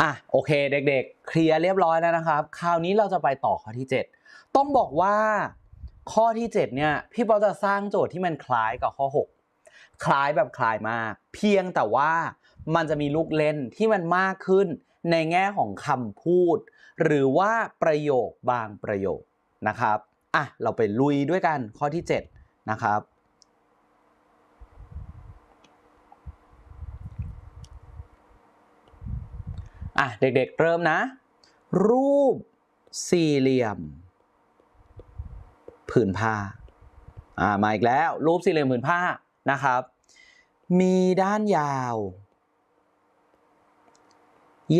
อะโอเคเด็กๆ เคลียร์เรียบร้อยแล้วนะครับ คราวนี้เราจะไปต่อข้อที่ 7 ต้องบอกว่าข้อที่ 7 เนี่ย พี่ปอจะสร้างโจทย์ที่มันคล้ายกับข้อ 6 คล้ายแบบคล้ายมาก เพียงแต่ว่ามันจะมีลูกเล่นที่มันมากขึ้นในแง่ของคำพูด หรือว่าประโยคบางประโยคนะครับอะเราไปลุยด้วยกันข้อที่ 7 นะครับ อะเด็กๆเริ่มนะ รูปสี่เหลี่ยม ผืนผ้าอ่ามาอีกแล้ว รูปสี่เหลี่ยมผืนผ้านะครับ มีด้านยาว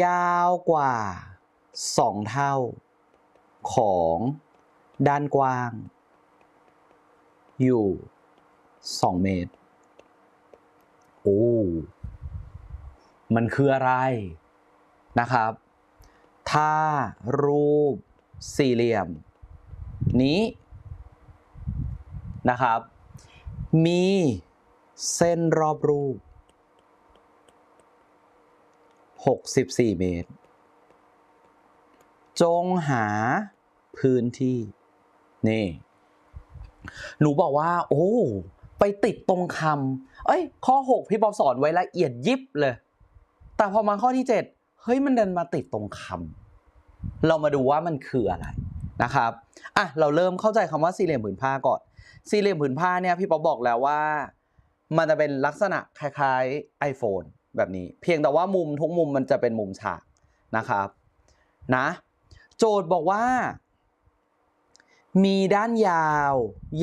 ยาวกว่าสองเท่า ของด้านกว้าง อยู่สองเมตร โอ้ มันคืออะไร นะครับ ถ้ารูปสี่เหลี่ยม นี้นะครับ มีเส้นรอบรูป 64 เมตร จงหาพื้นที่ นี่ หนูบอกว่า โอ้ ไปติดตรงคำเอ้ย ข้อ 6 พี่ป๊อบสอนไว้ละเอียดยิบเลย แต่พอมาข้อที่ 7 ฮ้ยมันเดินมาติดตรงคำเรามาดูว่ามันคืออะไรนะครับอะเราเริ่มเข้าใจคำว่าสี่เหลี่ยมผืนผ้าก่อน สี่เหลี่ยมผืนผ้าเนี่ยพี่ป๊อบบอกแล้วว่า มันจะเป็นลักษณะคล้ายๆ iPhone แบบนี้ เพียงแต่ว่ามุมทุกมุมมันจะเป็นมุมฉากนะครับนะโจทย์บอกว่า มีด้านยาว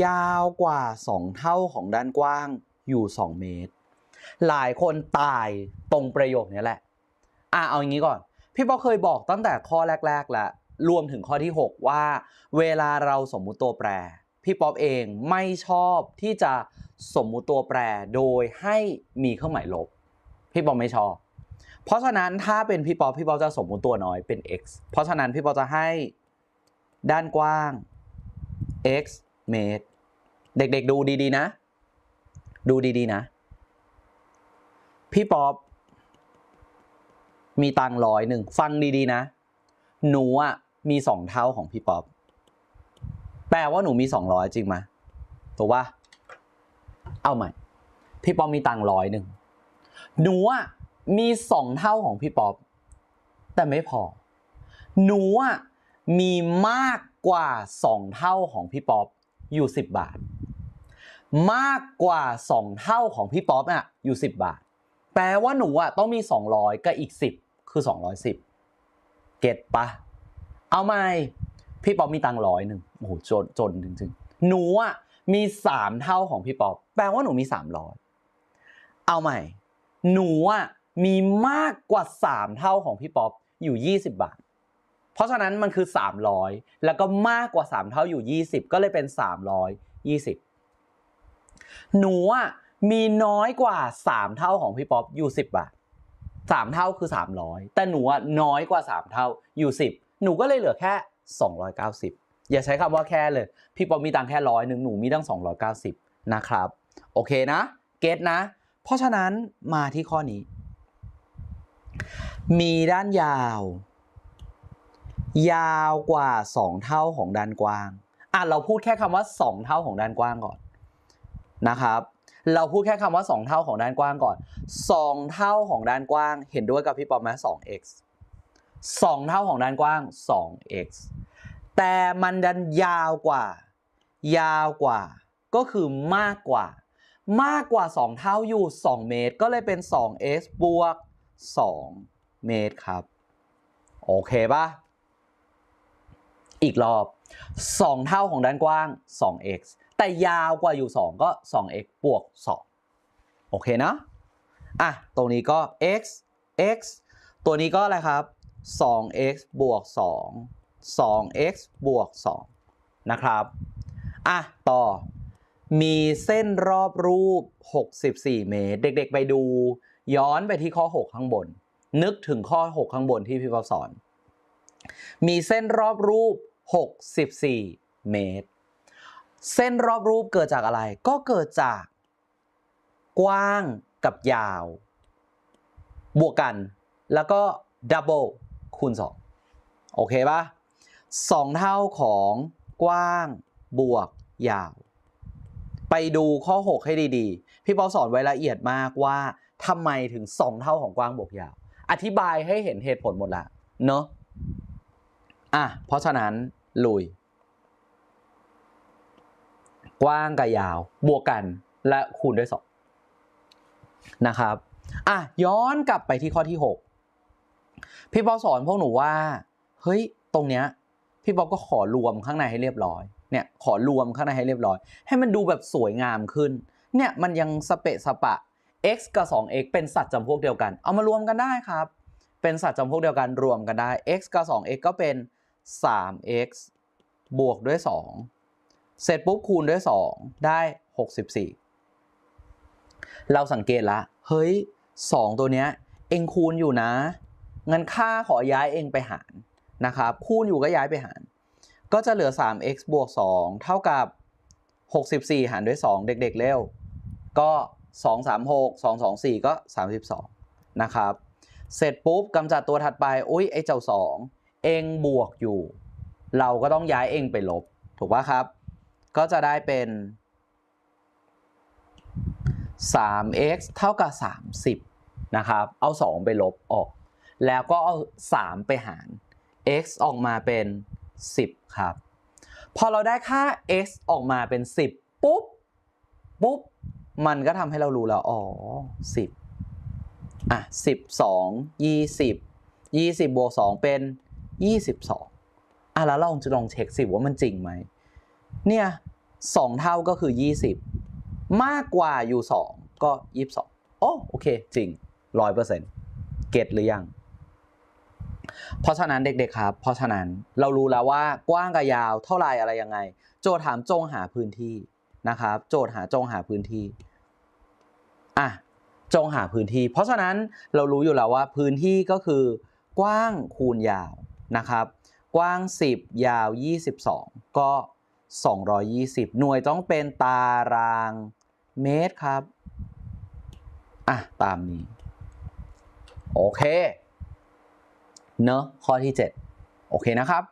ยาวกว่า 2 เท่าของด้านกว้างอยู่ 2 เมตร หลายคนตายตรงประโยคนี้แหละ อะเอาอย่างนี้ก่อน พี่ป๊อกเคยบอกตั้งแต่ข้อแรก ๆ แล้วรวมถึงข้อที่ 6 ว่า เวลาเราสมมุติตัวแปร พี่ป๊อปเองไม่ชอบที่จะสมมุติตัวแปรโดยให้มีเครื่องหมายลบ พี่ป๊อปไม่ชอบ เพราะฉะนั้นถ้าเป็นพี่ป๊อปพี่ป๊อปจะสมมุติตัวน้อยเป็น x เพราะฉะนั้นพี่ป๊อปจะให้ด้านกว้าง x เมตร เด็กๆดูดีๆนะ ดูดีๆนะ พี่ป๊อป มีตังร้อยหนึ่งฟังดีๆนะ หนูอะมีสองเท่าของพี่ป๊อปแปลว่าหนูมีสองร้อยจริงไหมถูกปะเอาใหม่ พี่ป๊อปมีตังร้อยหนึ่งหนูอะมีสองเท่าของพี่ป๊อปแต่ไม่พอ หนูอะมีมากกว่าสองเท่าของพี่ป๊อปอยู่สิบบาท มากกว่าสองเท่าของพี่ป๊อปอะอยู่สิบบาท แปลว่าหนูอะต้องมีสองร้อยกับอีกสิบ คือสองร้อยสิบเก็ตปะ เอาไหมพี่ป๊อปมีตังร้อยหนึ่งโอ้โหจนจนจริงๆ หนูอะมีสามเท่าของพี่ป๊อปแปลว่าหนูมีสามร้อยเอาใหม่ หนูอะมีมากกว่าสามเท่าของพี่ป๊อปอยู่ยี่สิบบาท เพราะฉะนั้นมันคือ 300 แล้วก็มากกว่า 3 เท่าอยู่ 20 ก็เลยเป็น 320 หนูอะมีน้อยกว่า 3 เท่าของพี่ป๊อปอยู่ 10 บาท 3 เท่าคือ 300 แต่หนูอะน้อยกว่า 3 เท่าอยู่ 10 หนูก็เลยเหลือแค่ 290 อย่าใช้คำว่าแค่เลย พี่ปอปมีตังแค่ร้อยหนึ่งหนูมีตั้ง 290 นะครับ โอเคนะ เก็ตนะ เพราะฉะนั้นมาที่ข้อนี้ มีด้านยาว ยาวกว่า 2 เท่าของด้านกว้าง อะเราพูดแค่คำว่า 2 เท่าของด้านกว้างก่อนนะครับ เราพูดแค่คำว่า 2 เท่าของด้านกว้างก่อน 2 เท่าของด้านกว้าง เห็นด้วยกับพี่ปอมไหม 2x 2 เท่าของด้านกว้าง 2x แต่มันดันยาวกว่า ยาวกว่า ก็คือมากกว่า มากกว่า 2 เท่าอยู่ 2 เมตร ก็เลยเป็น 2x บวก 2 เมตรครับ โอเคปะอีกรอบ 2 เท่าของด้านกว้าง 2x แต่ยาวกว่าอยู่ 2 ก็ 2x บวก 2 โอเคนะอะตรงนี้ก็ x x ตัวนี้ก็อะไรครับ 2x บวก 2 2x บวก 2 นะครับ อะ ต่อ มีเส้นรอบรูป 64 เมตร เด็กๆ ไปดู ย้อนไปที่ข้อ 6 ข้างบน นึกถึงข้อ 6 ข้างบนที่พี่ปอสอน มีเส้นรอบรูป 64 เมตร เส้นรอบรูปเกิดจากอะไร ก็เกิดจาก กว้างกับยาว บวกกัน แล้วก็ double คูณ 2 โอเคปะสองเท่าของกว้างบวกยาว ไปดูข้อ 6 ให้ดีๆ พี่ปอสอนไว้ละเอียดมากว่าทำไมถึง 2 เท่าของกว้างบวกยาว อธิบายให้เห็นเหตุผลหมดละเนอะอะเพราะฉะนั้นลุย ว้างกับยาว บวกกันและคูณด้วย 2 นะครับอะย้อนกลับไปที่ข้อที่ 6 พี่ปอสอนพวกหนูว่า เฮ้ย ตรงเนี้ยพี่ป๊อปก็ขอรวมข้างในให้เรียบร้อย เนี่ย ขอรวมข้างในให้เรียบร้อย ให้มันดูแบบสวยงามขึ้น เนี่ย มันยังสเปะสปะ x กับ 2x เป็นสัตว์จำพวกเดียวกัน เอามารวมกันได้ครับ เป็นสัตว์จำพวกเดียวกันรวมกันได้ x กับ 2x ก็เป็น 3x บวกด้วย2 เสร็จปุ๊บคูณด้วย 2 ได้ 64 เราสังเกตละ เฮ้ย 2 ตัวเนี้ยเองคูณอยู่นะ งั้นค่าขอย้ายเองไปหารนะครับ คูณอยู่ก็ย้ายไปหาร ก็จะเหลือ 3x บวก 2 เท่ากับ 64 หารด้วย 2 เด็กๆเร็ว ก็ 2 3 6 2 2 4 ก็ 32 นะครับ เสร็จปุ๊บกำจัดตัวถัดไปอุ้ยไอ้เจ้า 2 เองบวกอยู่ เราก็ต้องย้ายเองไปลบ ถูกปะครับ ก็จะได้เป็น 3x เท่ากับ 30 นะครับ เอา 2 ไปลบออก แล้วก็เอา 3 ไปหาร x ออกมาเป็น 10 ครับ พอเราได้ค่า x ออกมาเป็น 10 ปุ๊บ ปุ๊บ มันก็ทำให้เรารู้แล้ว อ๋อ 10 อะ 12 20 20บวก2เป็น 22อะแล้วเราจะลองเช็คสิว่ามันจริงไหม เนี่ย2เท่าก็คือ 20 มากกว่าอยู่ 2 ก็ 22 โอ้โอเค จริง 100%เก็ตหรือยัง เพราะฉะนั้นเด็กๆครับ เพราะฉะนั้นเรารู้แล้วว่ากว้างกับยาวเท่าไรอะไรยังไง โจทย์ถามจงหาพื้นที่นะครับ โจทย์หาจงหาพื้นที่อะจงหาพื้นที่ เพราะฉะนั้นเรารู้อยู่แล้วว่าพื้นที่ก็คือกว้างคูณยาวนะครับ กว้าง 10 ยาว 22 ก็ 220 หน่วยต้องเป็นตารางเมตรครับ อะ ตามนี้ โอเค เนอะข้อที่ 7 โอเคนะครับ